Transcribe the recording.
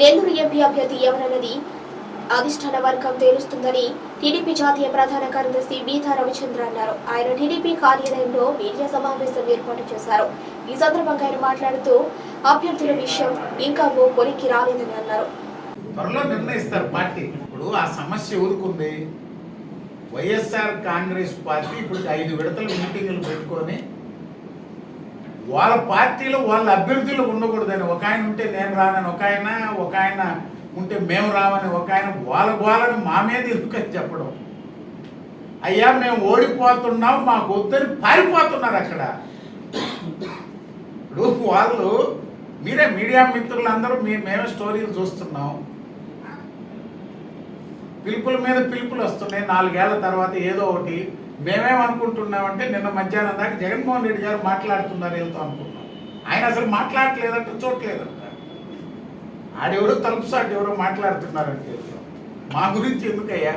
Nellore MP అభ్యర్థి ఎవరన్నది అధిష్టాన వర్గం తేలుస్తుందని టీడీపీ జాతీయ ప్రధాన కార్యదర్శి బీతా రవిచంద్ర అన్నారు. ఆయన టీడీపీ కార్యాలయంలో మీడియా సమావేశం ఏర్పాటు చేశారు. ఈ సందర్భంగా ఆయన మాట్లాడుతూ అభ్యర్థుల విషయం ఇంకా ఓ కొలిక్కి రాలేదని అన్నారు. త్వరలో నిర్ణయిస్తారు పార్టీ. ఇప్పుడు ఆ సమస్య ఊరుకుంది. వైఎస్ఆర్ కాంగ్రెస్ పార్టీ ఇప్పుడు ఐదు విడతలు మీటింగులు పెట్టుకొని వాళ్ళ పార్టీలో వాళ్ళ అభ్యర్థులు ఉండకూడదని. ఒక ఆయన ఉంటే నేను రానని ఒక ఆయన ఒక ఆయన ఉంటే మేము రామని ఒక ఆయన వాళ్ళ వాళ్ళని మా మీద ఎందుకని చెప్పడం? అయ్యా మేము ఓడిపోతున్నాం మాకు వద్దని పారిపోతున్నారు అక్కడ. ఇప్పుడు వాళ్ళు మీరే మీడియా మిత్రులందరూ మీ మేమే స్టోరీలు చూస్తున్నాం. పిలుపుల మీద పిలుపులు వస్తున్నాయి. నాలుగేళ్ళ తర్వాత ఏదో ఒకటి మేమేమనుకుంటున్నామంటే నిన్న మధ్యాహ్నం దాకా జగన్మోహన్ రెడ్డి గారు మాట్లాడుతున్నారు వెళ్తాం అనుకున్నాం ఆయన అసలు మాట్లాడలేదంటే చూడలేదంట ఆడెవరో తలుపు సాటి ఎవరో మాట్లాడుతున్నారంటే మా గురించి ఎందుకయ్యా?